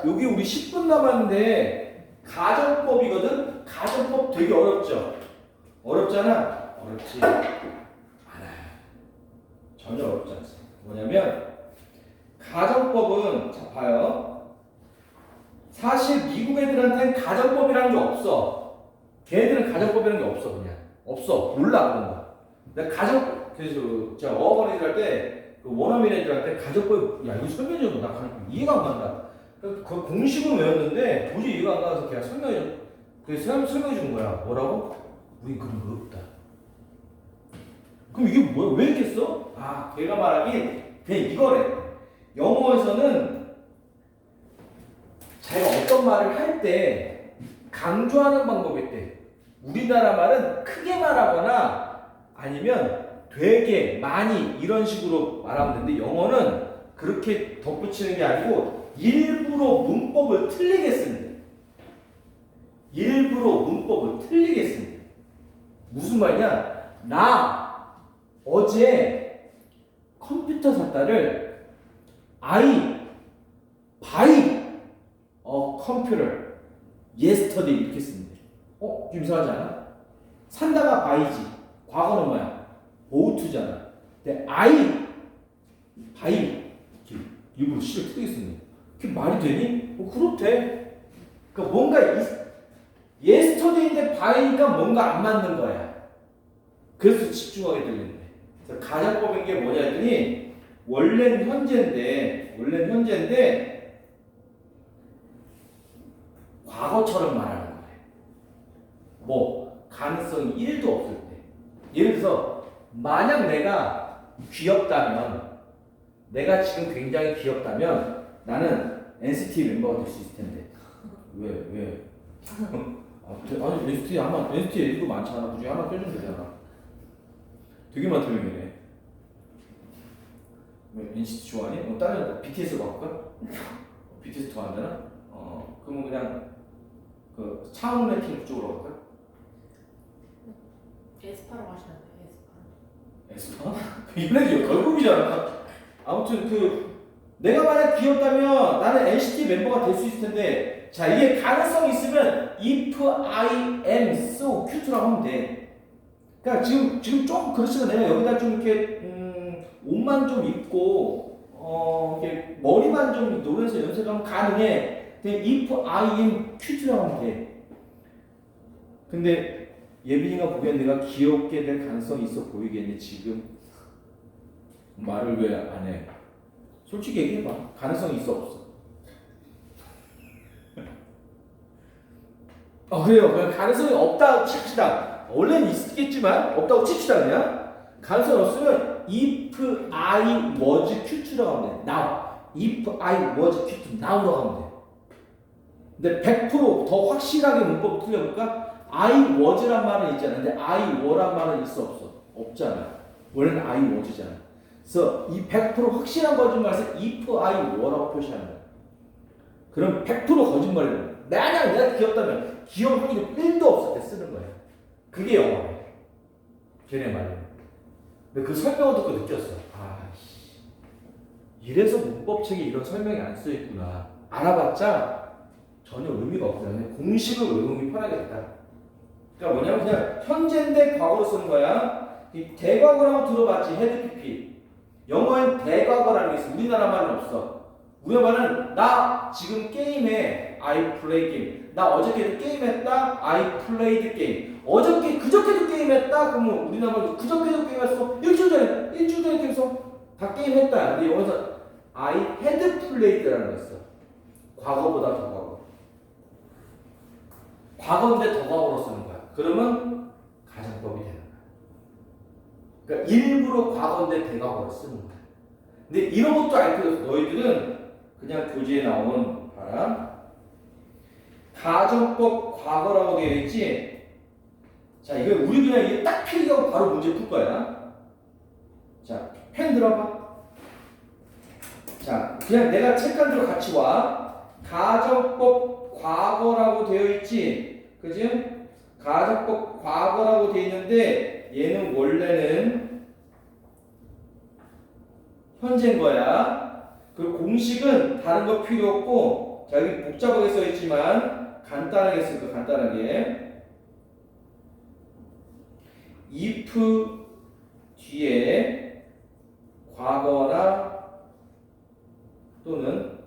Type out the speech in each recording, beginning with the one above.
자, 여기 우리 10분 남았는데 가정법이거든. 가정법 되게 어렵죠. 어렵잖아. 어렵지 않아요. 전혀 어렵지 않습니다. 뭐냐면 가정법은 자 봐요. 사실 미국 애들한테는 가정법이라는 게 없어. 걔네들은 가정법이라는 게 없어 그냥 없어 몰라 그런 거. 내가 가정 그래서 제가 어머니들 할때 그 원어민 애들한테 가정법 야 이거 설명해 줘나 가정법 이해가 안 간다. 그, 그 공식은 외웠는데 도저히 이해가 안 가서 그냥 설명해 그 설명 설명해 주는 거야. 뭐라고? 우리 그런 거 없다. 그럼 이게 뭐야? 왜 이렇게 써? 아, 걔가 말하기 그냥 이거래. 영어에서는 자기가 어떤 말을 할 때 강조하는 방법이 있대. 우리나라 말은 크게 말하거나 아니면 되게 많이 이런 식으로 말하면 되는데 영어는 그렇게 덧붙이는 게 아니고 일부러 문법을 틀리게 씁니다. 일부러 문법을 틀리게 씁니다. 무슨 말이냐? 나 어제 컴퓨터 샀다를 I buy 어 컴퓨터 yesterday 이렇게 씁니다. 어? 좀 이상하지 않아? 산다가 buy지. 과거는 뭐야? bough트잖아. 근데 I 이렇게 일부러 시를 틀리게 씁니다. 그게 말이 되니? 어, 그렇대. 그러니까 뭔가 이- yesterday인데 buy니까 뭔가 안 맞는 거야. 그래서 집중하게. 그래서 가정법인 게 뭐냐 했더니 원래는 현재인데 원래는 현재인데 과거처럼 말하는 거예요. 뭐 가능성이 1도 없을 때. 예를 들어서 만약 내가 귀엽다면 내가 지금 굉장히 귀엽다면 나는 NCT 멤버가 될 수 있을 텐데. 왜 왜? 아, 되- 아니 NCT 하나 NCT 애들도 많잖아. 그중에 하나 빼주면 되잖아. 되게 많다며 얘네. 왜 NCT 좋아하니? 뭐 다른 거 BTS 바꿀까? BTS 더안 되나? 어 그러면 그냥 그 차은우 팀 쪽으로 갈까? 에스파로 돼요. 에스파. 에스파? 얘네들 걸그룹이잖아. 아무튼 그 내가 만약 귀엽다면 나는 NCT 멤버가 될 수 있을 텐데 자 이게 가능성이 있으면 if I am so cute라고 하면 돼. 그러니까 지금 지금 좀 그렇지만 내가 여기다 좀 이렇게 음, 옷만 좀 입고 어 이렇게 머리만 좀 노래에서 연습하면 가능해. 근데 if I am cute라고 하면 돼. 근데 예빈이가 보기엔 내가 귀엽게 될 가능성이 있어 보이겠니 지금 말을 왜 안 해? 솔직히 얘기해봐 가능성이 있어 없어? 어 그래요 가능성이 없다고 칩시다 원래는 있겠지만 없다고 칩시다 그냥 가능성이 없으면 if I was cute라고 하면 돼 now if I was cute now라고 하면 돼 근데 100%더 확실하게 문법 틀려볼까? I was란 말은 있잖아. 근데 I were란 말은 있어 없어? 없잖아. 원래는 I was잖아. 그래서 이 100% 확실한 거짓말에서 if I were라고 표시하는 거야. 그럼 100% 거짓말이야. 만약 내가 귀엽다면 귀여운 확률이 1도 없을 때 쓰는 거야. 그게 영어래. 걔네 말은. 근데 그 설명을 듣고 느꼈어. 아, 씨. 이래서 문법책에 이런 설명이 안 써있구나. 알아봤자 전혀 의미가. 그냥 공식을 외우기 편하겠다. 그러니까 뭐냐면 그냥 현재인데 과거로 쓰는 거야. 이 대과거라고 들어봤지 헤드. 영어엔 대과거라는 게 있어. 우리나라 말은 없어. 우리나라 말은 나 지금 게임해. I play game. 나 어저께도 게임했다. I played game. 어저께 그저께도 게임했다. 그러면 우리나라 말은 그저께도 게임했어. 일주일 전에 일주일 전에 게임했어. 다 게임했다. 근데 여기서 I had played라는 거 있어. 과거보다 더 과거. 과거인데 더 과거로 쓰는 거야. 그러면 가정법이 되는. 그러니까 일부러 과거인데 대과거로 쓰는 거야. 근데 이런 것도 알 필요 없어. 너희들은 그냥 교재에 나온 봐라. 가정법 과거라고 되어 있지. 자, 이거 우리 그냥 이게 딱 필기하고 바로 문제 풀 거야. 자, 펜 들어봐. 자, 그냥 내가 책간 대로 같이 와. 가정법 과거라고 되어 있지. 그지? 가정법 과거라고 되어 있는데 얘는 원래는 현재인 거야. 그 공식은 다른 거 필요 없고 자 여기 복잡하게 써 있지만 간단하게 쓸까 간단하게 if 뒤에 과거나 또는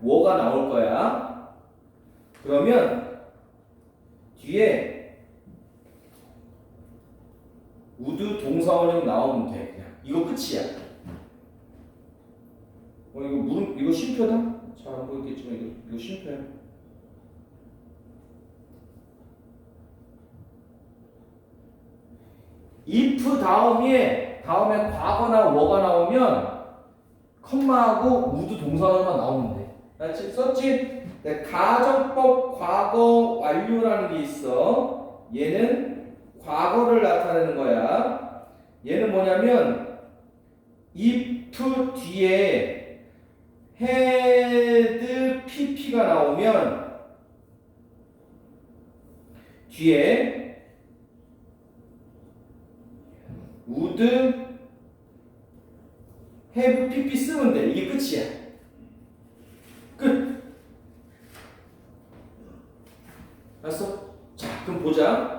뭐가 나올 거야. 그러면 뒤에 우드 동사원형 나오면 돼. 그냥 이거 끝이야. 어 이거 물 이거 쉼표다? 잘 안 보이겠지만 이거 이거 쉼표야. if 다음에 다음에 과거나 뭐가 나오면 컴마하고 우드 동사만 나오면 돼. 나 지금 썼지? 네, 가정법 과거 완료라는 게 있어. 얘는 과거를 나타내는 거야. 얘는 뭐냐면 if 뒤에 had pp가 나오면 뒤에 would have pp 쓰면 돼. 이게 끝이야. 끝. 알았어? 자, 그럼 보자.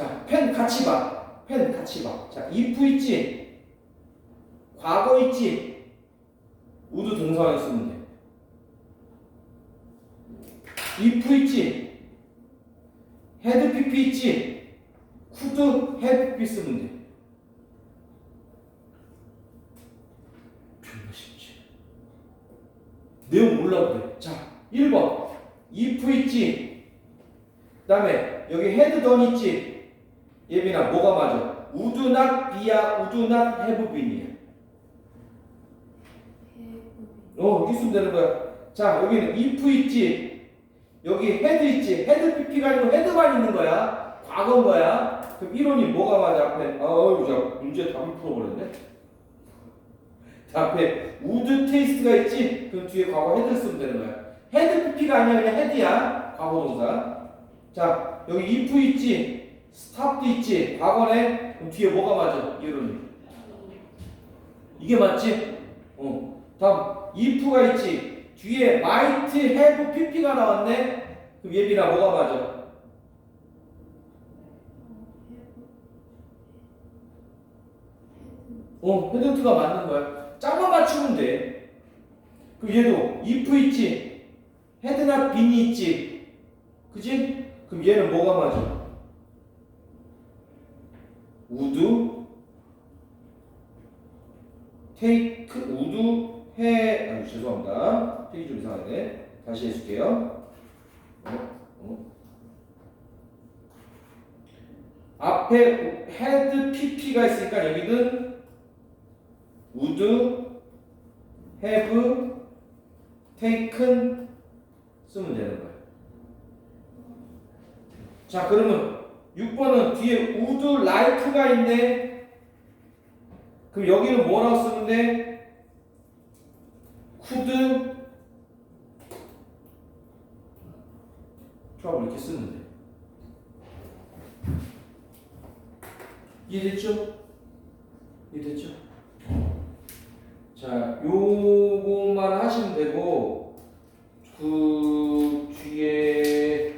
자, 펜 같이 봐. 펜 같이 봐. 자, if 있지? 과거 있지? 우드 동사에 쓰면 돼. if 있지? had pp 있지? could have pp 쓰면 돼. 존나 쉽지. 내용 몰라도 돼. 자, 1번. if 있지? 그 다음에 여기 had done 있지? 예빈아, 뭐가 맞아? would not have been이야. 어, 쓰면 되는 거야. 자, 여기는 if 있지? 여기 had 있지? had pp가 아니고 had만 있는 거야. 과거인 거야. 그럼 이론이 뭐가 맞아? 앞에, 아우, 자, 문제 답을 풀어버렸네. 자, 앞에 would taste가 있지? 그럼 뒤에 과거 had 쓰면 되는 거야. had pp가 아니라 그냥 had야. 과거 동사. 자, 여기 if 있지? Stop도 있지? 과거네? 그럼 뒤에 뭐가 맞아? 이론이. 이게 맞지? 어. 다음 if가 있지. 뒤에 might have pp가 나왔네. 그럼 예빈아 뭐가 맞아? 어, 헤드트가 맞는 거야. 짝만 맞추면 돼. 그럼 얘도 if 있지. 헤드나 빈이 있지. 그지? 그럼 얘는 뭐가 맞아? Would take would 해 아, 죄송합니다. 필이 좀 이상하네. 다시 해줄게요. 어? 어? 앞에 had pp가 있으니까 여기는 would have taken 쓰면 되는 거예요. 자, 그러면 6번은 뒤에 would like가 있네. 그럼 여기는 뭐라고 돼? could 조합을 이렇게 돼. 이해됐죠? 이해됐죠? 자, 요것만 하시면 되고 그 뒤에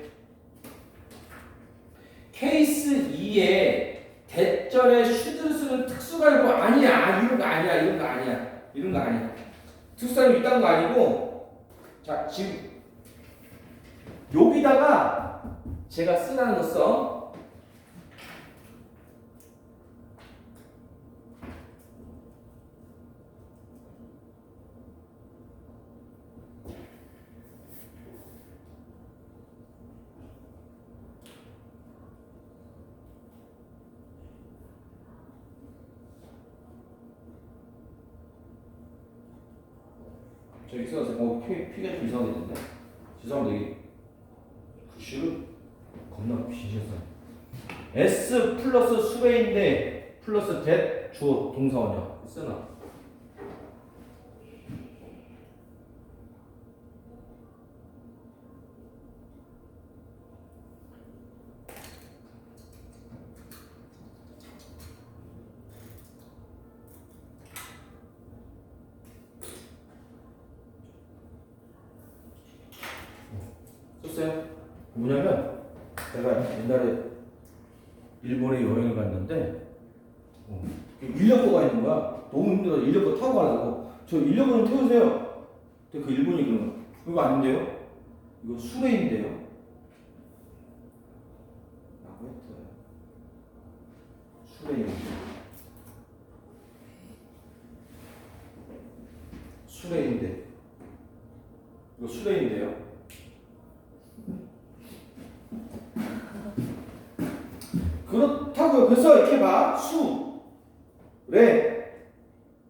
케이스 2에 대절에 슈드를 쓰는 특수가 있고 아니야 이런 거 아니야 이런 거 아니야 이런 거 아니야 특수사이 있다는 거 아니고 자 지금 여기다가 제가 쓰라는 거 써. 저기 써서 어 피, 피가 좀 이상하게 됐네. 죄송합니다. 이게 글씨를 겁나 비셔서. S 플러스 수배인데 플러스 that 주어 동사원이야. 쓰나? 없어요? 뭐냐면 내가 옛날에 일본에 여행을 갔는데 어, 인력거가 있는 거야. 너무 힘들어. 인력거 타고 가려고. 저 인력거 좀 태우세요. 근데 그 일본이 그러는 거야. 이거 아닌데요? 이거 수레인데요? 라고 했어요. 수레인. 수레인데. 이거 수레인데요? 그래서 이렇게 봐. 수, 레,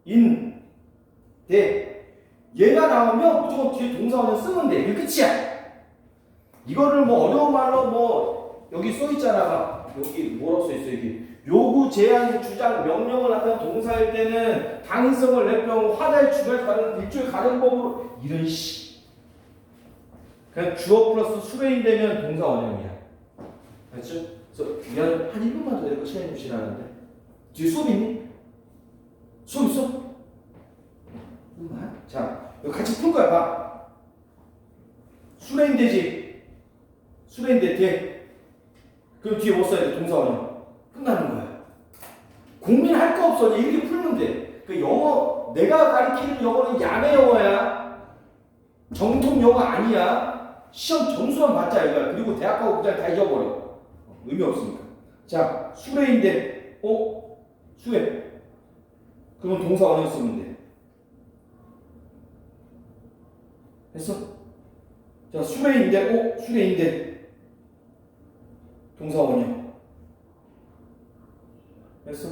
인, 대. 얘가 나오면 무조건 뒤에 동사원을 쓰면 돼. 이게 끝이야. 이거를 뭐 어려운 말로 뭐 여기 써 있잖아. 봐. 여기 뭐라고 써 있어 여기. 요구, 제한, 주장, 명령을 나타낸 동사일 때는 당위성을 내병 화자의 주갈 가는 일종의 가정법으로 이런 씨. 그냥 주어 플러스 수레인 되면 동사 원형이야. 알죠? 그래서 미안 한 1분만 더 내가 시간 좀 지나는데 뒤에 수업 있니? 수업 있어? 잠깐만. 자 이거 같이 풀 거야 봐. 수레인 되지? 수레인 돼 그럼 뒤에 뭐 써야 돼? 동사원형. 끝나는 거야. 고민할 거 없어. 이렇게 풀면 돼 그 영어 내가 가르치는 영어는 야매 영어야. 정통 영어 아니야. 시험 점수만 받자 이거야. 그리고 대학 가고 그냥 다 잊어버려 의미 없으니까. 자, 수레인데, 어? 수레. 그러면 동사 원형 쓰면 돼. 했어? 자, 수레인데, 어? 수레인데. 동사 원형. 했어?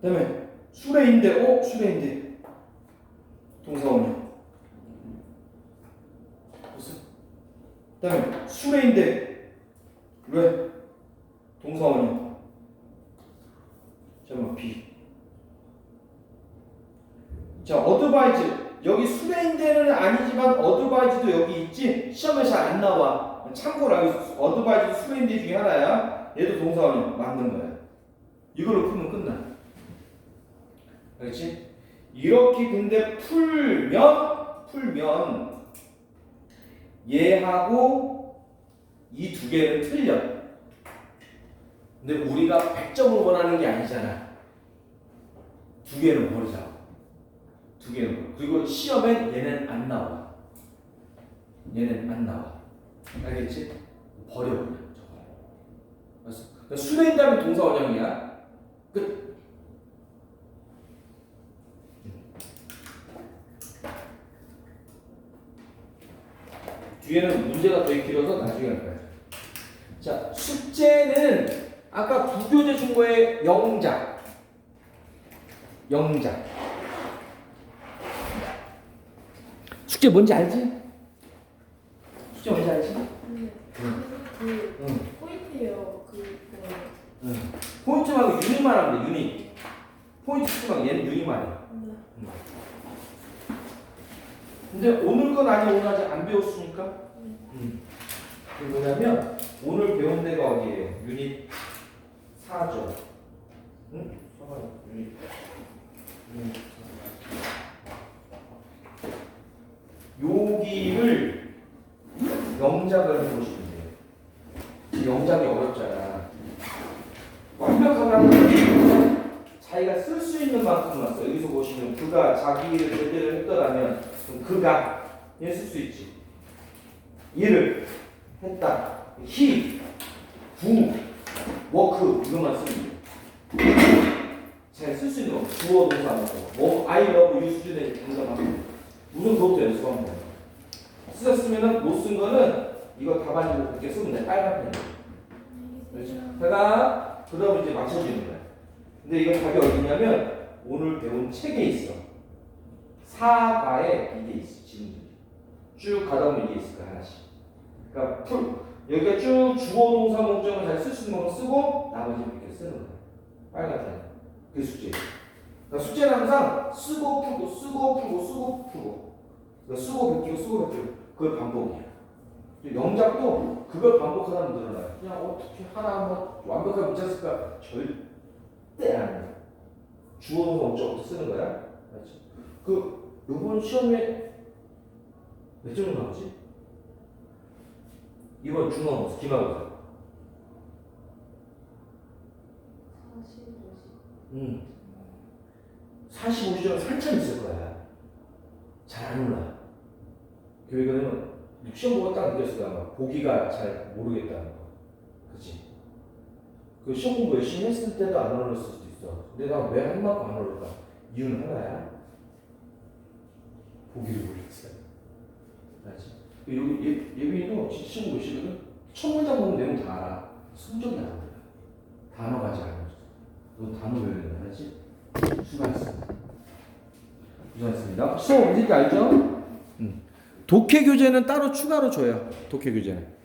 그 다음에, 수레인데, 어? 수레인데. 동사 원형. 했어? 그 다음에, 수레인데, 왜? 동사 원형. 잠깐만 B. 자 어드바이즈 여기 수레인데는 아니지만 어드바이즈도 여기 있지 시험에 잘 안 나와. 참고로. 어드바이즈 수레인데 중에 하나야. 얘도 동사 원형 맞는 거야. 이걸로 풀면 끝나. 그렇지? 이렇게 근데 풀면 풀면 얘하고 이 두 개는 틀려. 근데 우리가 100점을 원하는 게 아니잖아. 두 개는 버리자. 두 개는. 그리고 시험엔 얘는 안 나와. 얘는 안 나와. 알겠지? 버려? 그러니까 수레인다면 동사 원형이야. 끝. 뒤에는 문제가 더 길어서 나중에 할 거야. 자, 숙제는 아까 부교재 준 거에 영작. 영작. 숙제 뭔지 알지? 숙제 뭔지 알지? 근데 응. 그 응. 포인트예요. 그 그. 응. 포인트 말고 유닛만 하면 돼, 유닛. 포인트 말고 얘는 유닛만이야. 네. 근데 오늘 건 아니야, 오늘 아직 안 배웠으니까. 응. 음. 그게 뭐냐면, 오늘 배운 데가 어디예요? 유닛 4죠. 응? 유닛. 유닛 4. 여기를 영작을 해보시면 돼요. 영작이 어렵잖아. 완벽하면 자기가 쓸 수 있는 만큼 왔어. 여기서 보시면 그가 자기를 제대로 했더라면 그가 얘쓸 수 있지. 일을 했다. he, 구, 워크 이것만 쓰면 돼. 잘쓸 수 있는 거. 주어 동사 하고 뭐 I love you 수준의 동사만 하고 우선 그것부터 연습하면 돼. 쓰셨으면은 못 쓴 거는 이거 답안지로 이렇게 쓰면 돼. 빨간 펜. 그렇지. 제가 그다음 이제 맞춰주는 거야. 근데 이건 답이 어디냐면 오늘 배운 책에 있어. 사과에 이게 있어. 질문들이. 쭉 가다 보면 이게 있을 거야 하나씩. 그러니까 풀 여기가 쭉 주어 동사 목적을 잘 있는 거 쓰고 나머지는 이렇게 쓰는 거야. 빨간 펜. 그게 숙제. 그러니까 숙제는 항상 쓰고 풀고 쓰고 풀고 쓰고 풀고. 그러니까 쓰고 베끼고 쓰고 베끼고 그걸 반복이야. 영작도 그걸 반복하다 보면 늘어나요. 그냥 어떻게 하나 한번 완벽하게 못 짰을까? 절대 안 돼. 주어 목적부터 쓰는 거야. 알지? 그 요번 시험에 몇점 나오지? 이번 중간고사 기말고사. 40, 50. 응. 45시간 한참 있을 거야. 잘 안 올라. 교육은 시험 보고 딱 거야. 아마 보기가 잘 모르겠다는 거. 그치? 그 시험 공부 열심히 했을 때도 안 올랐을 수도 있어. 근데 나왜한 만큼 안 올랐까? 이유는 하나야. 보기를 몰랐어. 여기 예, 예빈이도 열심히 했거든? 첫 문장 보면 내용 다 알아. 성적이 나오더라. 단어가 잘안 나왔어. 너 단어 외워야. 알지? 수고하셨습니다. 고생하셨습니다. 수업 어딘지 알죠? 응. 독해 교재는 따로 추가로 줘요. 독해 교재는.